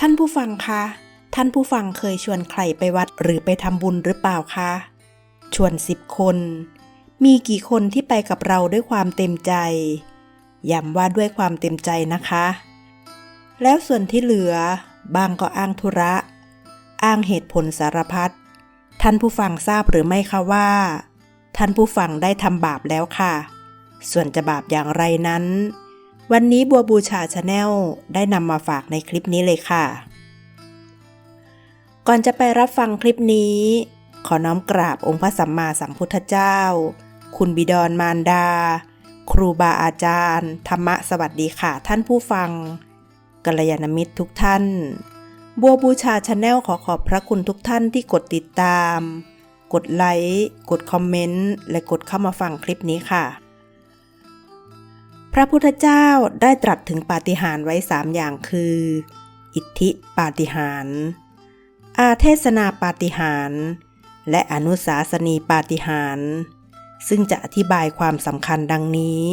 ท่านผู้ฟังคะ ท่านผู้ฟังเคยชวนใครไปวัดหรือไปทำบุญหรือเปล่าคะ ชวนสิบคน มีกี่คนที่ไปกับเราด้วยความเต็มใจ ย้ำว่าด้วยความเต็มใจนะคะ แล้วส่วนที่เหลือบางก็อ้างธุระ อ้างเหตุผลสารพัด ท่านผู้ฟังทราบหรือไม่คะว่า ท่านผู้ฟังได้ทำบาปแล้วค่ะ ส่วนจะบาปอย่างไรนั้น วันนี้บัวบูชาชาแนลได้นำมาฝากในคลิปนี้เลยค่ะ ก่อนจะไปรับฟังคลิปนี้ ขอน้อมกราบองค์พระสัมมาสัมพุทธเจ้า คุณบิดรมารดา ครูบาอาจารย์ ธรรมะสวัสดีค่ะท่านผู้ฟังกัลยาณมิตรทุกท่าน บัวบูชาชาแนลขอขอบพระคุณทุกท่านที่กดติดตาม กดไลค์ กดคอมเมนต์ และกดเข้ามาฟังคลิปนี้ค่ะ พระพุทธเจ้าได้ตรัสถึงปาฏิหาริย์ไว้สามอย่างคือ อิทธิปาฏิหาริย์อาเทศนาปาฏิหาริย์และอนุสาสนีปาฏิหาริย์ซึ่งจะอธิบายความสำคัญดังนี้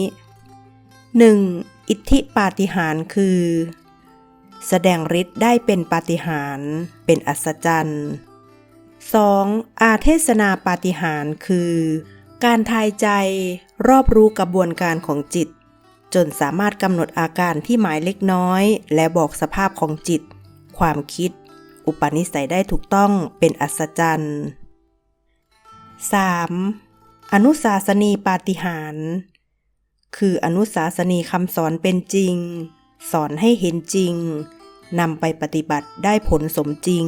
1. อิทธิปาฏิหาริย์คือ แสดงฤทธิ์ได้เป็นปาฏิหาริย์เป็นอัศจรรย์ 2. อาเทศนาปาฏิหาริย์คือ การทายใจรอบรู้กระบวนการของจิต จนสามารถกำหนดอาการที่หมายเล็กน้อย และบอกสภาพของจิต ความคิด อุปนิสัยได้ถูกต้องเป็นอัศจรรย์ 3. อนุสาสนีปาฏิหาร คืออนุสาสนีคำสอนเป็นจริง สอนให้เห็นจริงนำไปปฏิบัติได้ผลสมจริง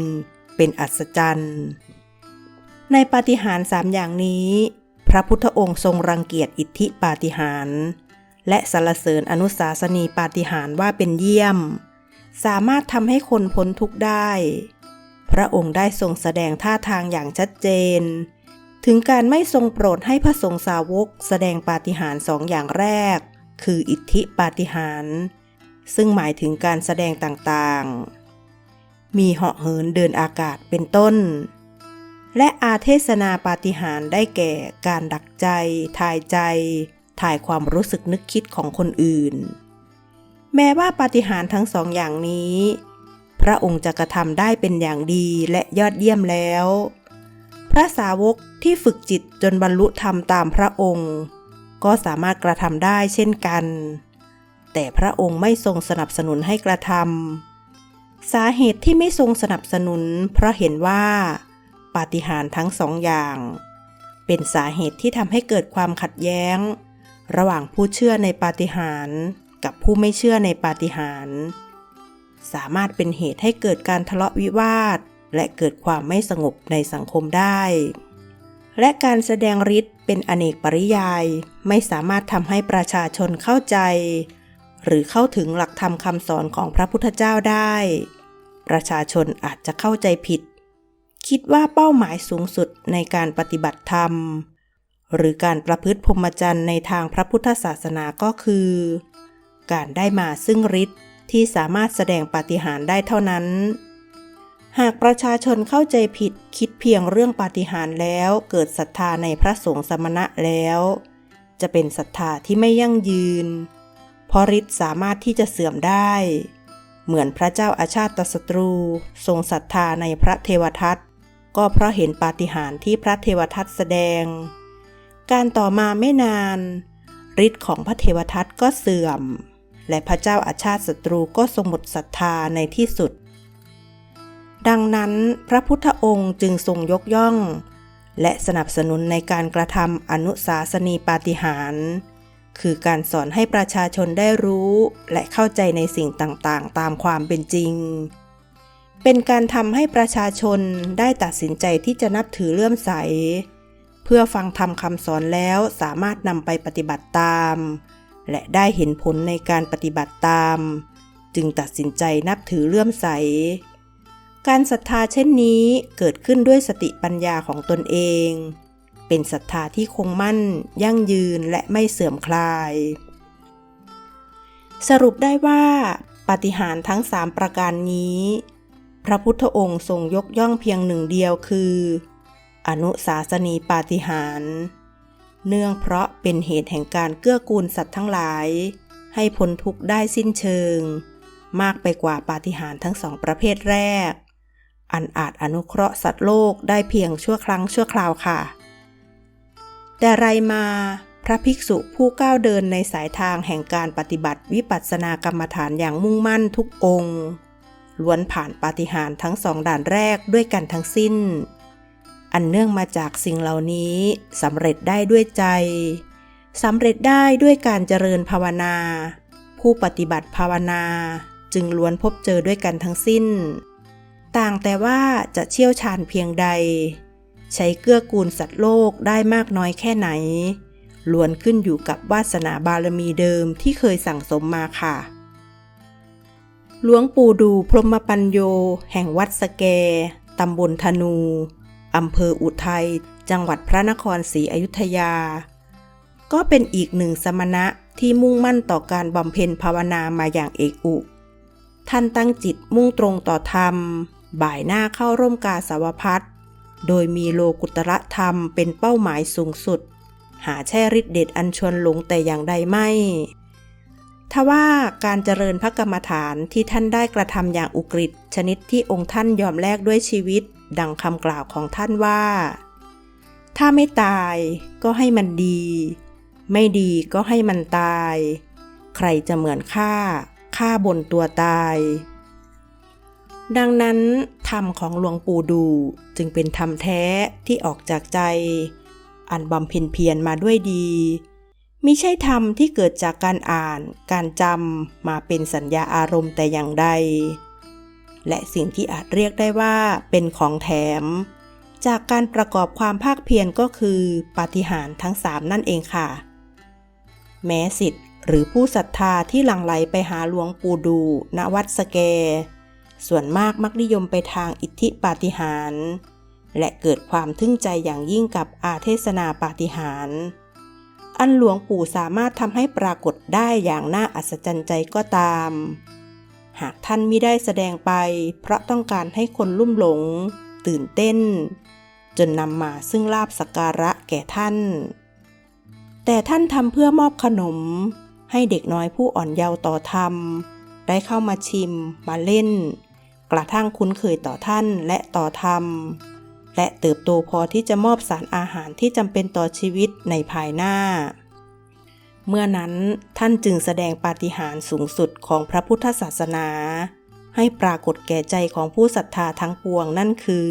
เป็นอัศจรรย์ ในปาฏิหารสามอย่างนี้ พระพุทธองค์ทรงรังเกียจอิทธิปาฏิหาริย์ และสรรเสริญอนุสาสนีปาฏิหาริย์ว่าเป็นเยี่ยม สามารถทำให้คนพ้นทุกข์ได้ พระองค์ได้ทรงแสดงท่าทางอย่างชัดเจน ถึงการไม่ทรงโปรดให้พระสงฆ์สาวกแสดงปาฏิหาริย์สองอย่างแรก คืออิทธิปาฏิหาริย์ซึ่งหมายถึงการแสดงต่างๆ มีเหาะเหินเดินอากาศเป็นต้น และอาเทศนาปาฏิหาริย์ได้แก่การดักใจ ทายใจ ถ่ายความรู้สึกนึกคิดของคนอื่น แม้ว่าปาฏิหาริย์ทั้งสองอย่างนี้ พระองค์จะกระทำได้เป็นอย่างดีและยอดเยี่ยมแล้ว พระสาวกที่ฝึกจิตจนบรรลุธรรมตามพระองค์ ก็สามารถกระทำได้เช่นกัน แต่พระองค์ไม่ทรงสนับสนุนให้กระทำสาเหตุที่ไม่ทรงสนับสนุน เพราะเห็นว่าปาฏิหาริย์ทั้งสองอย่าง เป็นสาเหตุที่ทำให้เกิดความขัดแย้ง ระหว่างผู้เชื่อในปาฏิหาริย์กับผู้ไม่เชื่อในปาฏิหาริย์สามารถเป็นเหตุให้เกิดการทะเลาะวิวาท และเกิดความไม่สงบในสังคมได้ และการแสดงฤทธิ์เป็นอเนกปริยายไม่สามารถทำให้ประชาชนเข้าใจ หรือเข้าถึงหลักธรรมคำสอนของพระพุทธเจ้าได้ ประชาชนอาจจะเข้าใจผิด คิดว่าเป้าหมายสูงสุดในการปฏิบัติธรรม หรือการประพฤติพรหมจรรย์ในทางพระพุทธศาสนาก็คือ การได้มาซึ่งฤทธิ์ที่สามารถแสดงปาฏิหาริย์ได้เท่านั้น หากประชาชนเข้าใจผิดคิดเพียงเรื่องปาฏิหาริย์แล้วเกิดศรัทธาในพระสงฆ์สมณะแล้ว จะเป็นศรัทธาที่ไม่ยั่งยืน เพราะฤทธิ์สามารถที่จะเสื่อมได้ เหมือนพระเจ้าอาชาติศัตรู ทรงศรัทธาในพระเทวทัตก็เพราะเห็นปาฏิหาริย์ที่พระเทวทัตแสดง การต่อมาไม่นานฤทธิ์ของพระเทวทัตก็เสื่อม และพระเจ้าอาชาติศัตรูก็ทรงหมดศรัทธาในที่สุด ดังนั้นพระพุทธองค์จึงทรงยกย่อง และสนับสนุนในการกระทำอนุสาสนีปาฏิหาริย์คือการสอนให้ประชาชนได้รู้ และเข้าใจในสิ่งต่างๆ ตามความเป็นจริง เป็นการทำให้ประชาชนได้ตัดสินใจที่จะนับถือเลื่อมใส เพื่อฟังธรรมคำสอนแล้วสามารถนำไปปฏิบัติตาม และได้เห็นผลในการปฏิบัติตาม จึงตัดสินใจนับถือเลื่อมใส การศรัทธาเช่นนี้เกิดขึ้นด้วยสติปัญญาของตนเอง เป็นศรัทธาที่คงมั่น ยั่งยืนและไม่เสื่อมคลาย สรุปได้ว่าปาฏิหาริย์ทั้งสามประการนี้ พระพุทธองค์ทรงยกย่องเพียงหนึ่งเดียวคือ อนุสาสนีปาฏิหาริย์เนื่องเพราะเป็นเหตุแห่งการเกื้อกูลสัตว์ทั้งหลาย ให้พ้นทุกข์ได้สิ้นเชิง มากไปกว่าปาฏิหาริย์ทั้งสองประเภทแรก อันอาจอนุเคราะห์สัตว์โลกได้เพียงชั่วครั้งชั่วคราวค่ะ แต่ไรมาพระภิกษุผู้ก้าวเดินในสายทางแห่งการปฏิบัติวิปัสสนากรรมฐานอย่างมุ่งมั่นทุกองค์ล้วนผ่านปาฏิหาริย์ทั้งสองด่านแรกด้วยกันทั้งสิ้น อันเนื่องมาจากสิ่งเหล่านี้สำเร็จได้ด้วยใจสำเร็จได้ด้วยการเจริญภาวนา ผู้ปฏิบัติภาวนาจึงล้วนพบเจอด้วยกันทั้งสิ้น ต่างแต่ว่าจะเชี่ยวชาญเพียงใด ใช้เกื้อกูลสัตว์โลกได้มากน้อยแค่ไหน ล้วนขึ้นอยู่กับวาสนาบารมีเดิมที่เคยสั่งสมมาค่ะ หลวงปู่ดูพรหมปัญโย แห่งวัดสแก ตำบลธนู อำเภออุทัย จังหวัดพระนครศรีอยุธยา ก็เป็นอีกหนึ่งสมณะที่มุ่งมั่นต่อการบำเพ็ญภาวนามาอย่างเอกอุ ท่านตั้งจิตมุ่งตรงต่อธรรม บ่ายหน้าเข้าร่มกาสาวพัดโดยมีโลกุตระธรรมเป็นเป้าหมายสูงสุด หาแช่ฤทธิเดชอันชวนหลงแต่อย่างใดไม่ทว่าการเจริญพระกรรมฐานที่ท่านได้กระทำอย่างอุกฤษชนิดที่องค์ท่านยอมแลกด้วยชีวิต ดังคำกล่าวของท่านว่า ถ้าไม่ตายก็ให้มันดี ไม่ดีก็ให้มันตาย ใครจะเหมือนข้าข้าบนตัวตาย ดังนั้นธรรมของหลวงปู่ดูจึงเป็นธรรมแท้ที่ออกจากใจ อันบำเพ็ญเพียรมาด้วยดีมิใช่ธรรมที่เกิดจากการอ่าน การจำมาเป็นสัญญาอารมณ์แต่อย่างใด และสิ่งที่อาจเรียกได้ว่าเป็นของแถม จากการประกอบความภาคเพียรก็คือปาฏิหาริย์ทั้งสามนั่นเองค่ะ แม้สิทธิ์หรือผู้ศรัทธาที่หลั่งไหลไปหาหลวงปู่ดู ณวัดสแก ส่วนมากมักนิยมไปทางอิทธิปาฏิหาริย์และเกิดความทึ่งใจอย่างยิ่งกับอาเทศนาปาฏิหาริย์อันหลวงปู่สามารถทำให้ปรากฏได้อย่างน่าอัศจรรย์ใจก็ตาม หากท่านมิได้แสดงไป เพราะต้องการให้คนลุ่มหลง ตื่นเต้น จนนำมาซึ่งลาบสักการะแก่ท่าน แต่ท่านทำเพื่อมอบขนม ให้เด็กน้อยผู้อ่อนเยาว์ต่อธรรม ได้เข้ามาชิมมาเล่น กระทั่งคุ้นเคยต่อท่านและต่อธรรม และเติบโตพอที่จะมอบสารอาหารที่จำเป็นต่อชีวิตในภายหน้า เมื่อนั้นท่านจึงแสดงปาฏิหาริย์สูงสุดของพระพุทธศาสนา ให้ปรากฏแก่ใจของผู้ศรัทธาทั้งปวงนั่นคือ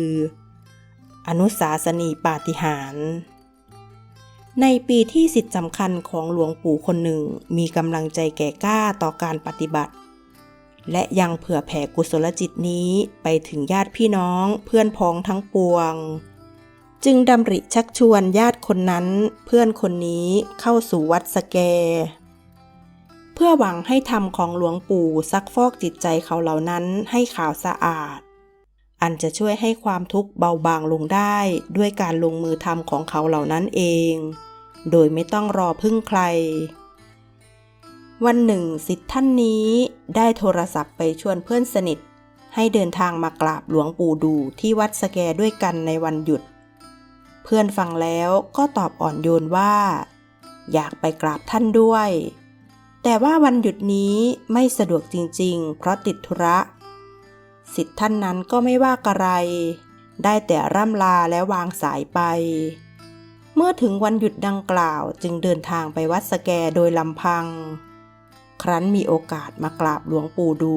อนุสาสนีปาฏิหาริย์ในปีที่สิทธิสำคัญของหลวงปู่คนหนึ่งมีกำลังใจแก่กล้าต่อการปฏิบัติ และยังเผื่อแผ่กุศลจิตนี้ไปถึงญาติพี่น้องเพื่อนพ้องทั้งปวง จึงดำริชักชวนญาติคนนั้นเพื่อนคนนี้เข้าสู่วัดสแก เพื่อหวังให้ธรรมของหลวงปู่ซักฟอกจิตใจเขาเหล่านั้นให้ขาวสะอาด อันจะช่วยให้ความทุกข์เบาบางลงได้ด้วยการลงมือทำของเขาเหล่านั้นเอง โดยไม่ต้องรอพึ่งใคร วันหนึ่งสิทธิ์ท่านนี้ได้โทรศัพท์ไปชวนเพื่อนสนิท ให้เดินทางมากราบหลวงปู่ดูที่วัดสแกด้วยกันในวันหยุด เพื่อนฟังแล้วก็ตอบอ่อนโยนว่า อยากไปกราบท่านด้วย แต่ว่าวันหยุดนี้ไม่สะดวกจริงๆ เพราะติดธุระสิทธิ์ท่านนั้นก็ไม่ว่ากระไร ได้แต่ร่ำลาและวางสายไป เมื่อถึงวันหยุดดังกล่าวจึงเดินทางไปวัดสแกโดยลำพัง ครั้นมีโอกาสมากราบหลวงปู่ดู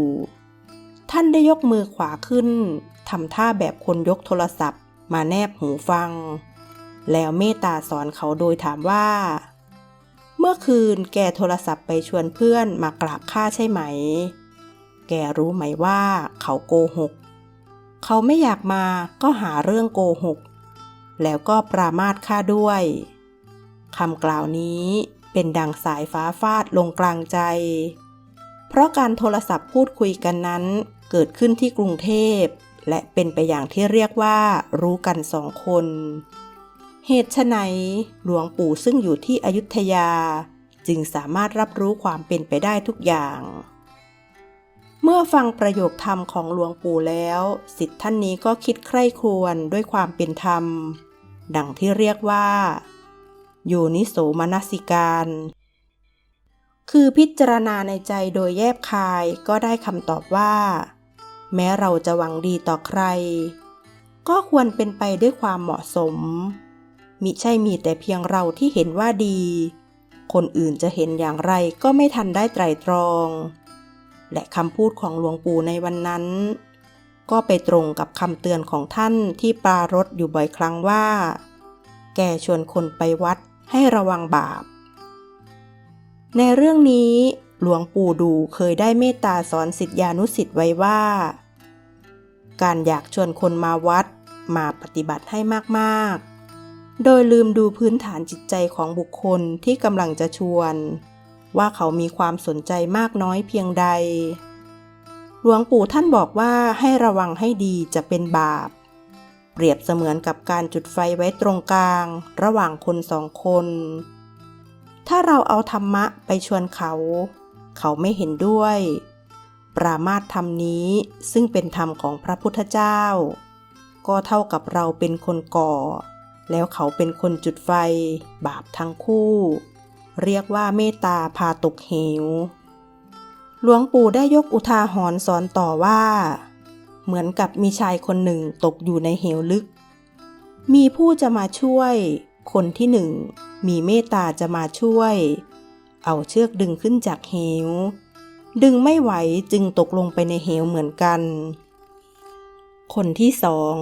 ท่านได้ยกมือขวาขึ้นทำท่าแบบคนยกโทรศัพท์มาแนบหูฟัง แล้วเมตตาสอนเขาโดยถามว่า เมื่อคืนแกโทรศัพท์ไปชวนเพื่อนมากราบข้าใช่ไหม แกรู้ไหมว่าเขาโกหก เขาไม่อยากมาก็หาเรื่องโกหก แล้วก็ปรามาสข้าด้วยคำกล่าวนี้เป็นดังสายฟ้าฟาดลงกลางใจ เพราะการโทรศัพท์พูดคุยกันนั้นเกิดขึ้นที่กรุงเทพ และเป็นไปอย่างที่เรียกว่ารู้กันสองคน เหตุไฉนหลวงปู่ซึ่งอยู่ที่อยุธยา จึงสามารถรับรู้ความเป็นไปได้ทุกอย่าง เมื่อฟังประโยคธรรมของหลวงปู่แล้วสิทธิ์ท่านนี้ก็คิดใคร่ครวญด้วยความเป็นธรรม ดังที่เรียกว่าโยนิโสมนสิการ คือพิจารณาในใจโดยแยบคายก็ได้คำตอบว่า แม้เราจะหวังดีต่อใคร ก็ควรเป็นไปด้วยความเหมาะสม มิใช่มีแต่เพียงเราที่เห็นว่าดี คนอื่นจะเห็นอย่างไรก็ไม่ทันได้ไตรตรอง และคำพูดของหลวงปู่ในวันนั้น ก็ไปตรงกับคำเตือนของท่านที่ปรารถอยู่บ่อยครั้งว่า แกชวนคนไปวัดให้ระวังบาป ในเรื่องนี้หลวงปู่ดูเคยได้เมตตาสอนสิทธิานุสิทธิ์ไว้ว่า การอยากชวนคนมาวัดมาปฏิบัติให้มากๆ โดยลืมดูพื้นฐานจิตใจของบุคคลที่กำลังจะชวน ว่าเขามีความสนใจมากน้อยเพียงใด หลวงปู่ท่านบอกว่าให้ระวังให้ดีจะเป็นบาป เปรียบเสมือนกับการจุดไฟไว้ตรงกลาง ระหว่างคนสองคน ถ้าเราเอาธรรมะไปชวนเขา เขาไม่เห็นด้วย ปรามาทธรรมนี้ซึ่งเป็นธรรมของพระพุทธเจ้า ก็เท่ากับเราเป็นคนก่อ แล้วเขาเป็นคนจุดไฟ บาปทั้งคู่ เรียกว่าเมตตาพาตกเหว หลวงปู่ได้ยกอุทาหรณ์สอนต่อว่า เหมือนกับมีชายคนหนึ่งตกอยู่ในเหวลึก มีผู้จะมาช่วย คนที่หนึ่งมีเมตตาจะมาช่วย เอาเชือกดึงขึ้นจากเหว ดึงไม่ไหวจึงตกลงไปในเหวเหมือนกันคนที่สอง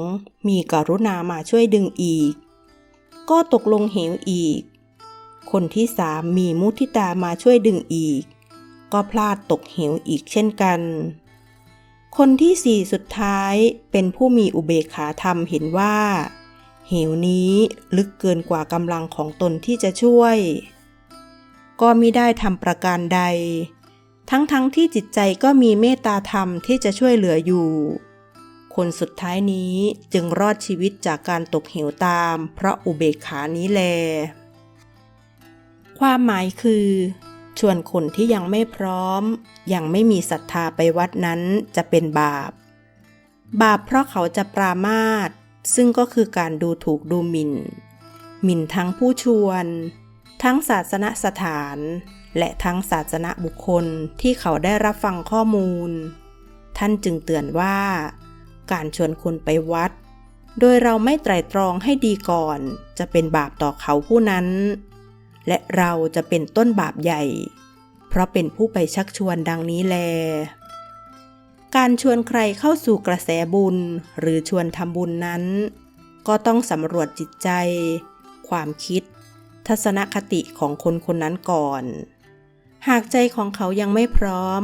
มีกรุณามาช่วยดึงอีก ก็ตกลงเหวอีก คนที่สามมีมุทิตามาช่วยดึงอีก ก็พลาดตกเหวอีกเช่นกัน คนที่สี่สุดท้ายเป็นผู้มีอุเบกขาธรรมเห็นว่า เหวนี้ลึกเกินกว่ากำลังของตนที่จะช่วย ก็มิได้ทำประการใด ทั้งๆทที่จิตใจก็มีเมตตาธรรมที่จะช่วยเหลืออยู่ คนสุดท้ายนี้จึงรอดชีวิตจากการตกเหวตาม เพราะอุเบกขานี้แล ความหมายคือ ชวนคนที่ยังไม่พร้อม ยังไม่มีศรัทธาไปวัดนั้นจะเป็นบาป บาปเพราะเขาจะปรามาสซึ่งก็คือการดูถูกดูหมิน่น หมิ่นทั้งผู้ชวน ทั้งศาสนสถาน และทั้งศาสนบุคคลที่เขาได้รับฟังข้อมูล ท่านจึงเตือนว่า การชวนคนไปวัด โดยเราไม่ไตรตรองให้ดีก่อน จะเป็นบาปต่อเขาผู้นั้น และเราจะเป็นต้นบาปใหญ่ เพราะเป็นผู้ไปชักชวนดังนี้แล การชวนใครเข้าสู่กระแสบุญหรือชวนทำบุญนั้น ก็ต้องสำรวจจิตใจ ความคิด ทัศนคติของคนคนนั้นก่อน หากใจของเขายังไม่พร้อม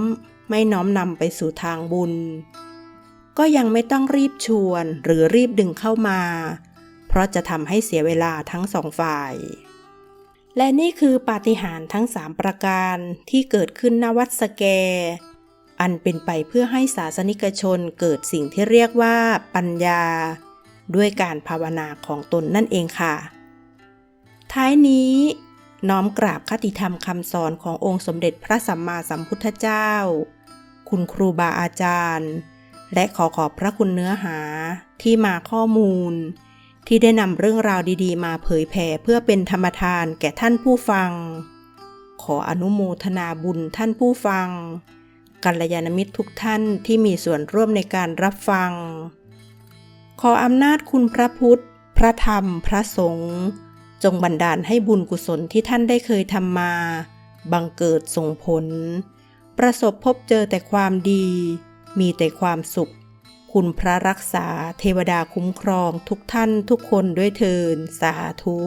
ไม่น้อมนำไปสู่ทางบุญ ก็ยังไม่ต้องรีบชวนหรือรีบดึงเข้ามา เพราะจะทำให้เสียเวลาทั้งสองฝ่าย และนี่คือปาฏิหาริย์ทั้งสามประการที่เกิดขึ้นณวัดสแก อันเป็นไปเพื่อให้ศาสนิกชนเกิดสิ่งที่เรียกว่าปัญญา ด้วยการภาวนาของตนนั่นเองค่ะ ท้ายนี้น้อมกราบคติธรรมคำสอนขององค์สมเด็จพระสัมมาสัมพุทธเจ้า คุณครูบาอาจารย์ และขอขอบพระคุณเนื้อหาที่มาข้อมูล ที่ได้นำเรื่องราวดีๆ มาเผยแผ่เพื่อเป็นธรรมทานแก่ท่านผู้ฟัง ขออนุโมทนาบุญท่านผู้ฟัง กัลยาณมิตรทุกท่านที่มีส่วนร่วมในการรับฟัง ขออำนาจคุณพระพุทธ พระธรรม พระสงฆ์จงบันดาลให้บุญกุศลที่ท่านได้เคยทำมา บังเกิดส่งผล ประสบพบเจอแต่ความดี มีแต่ความสุข คุณพระรักษาเทวดาคุ้มครองทุกท่านทุกคนด้วยเทินสาธุ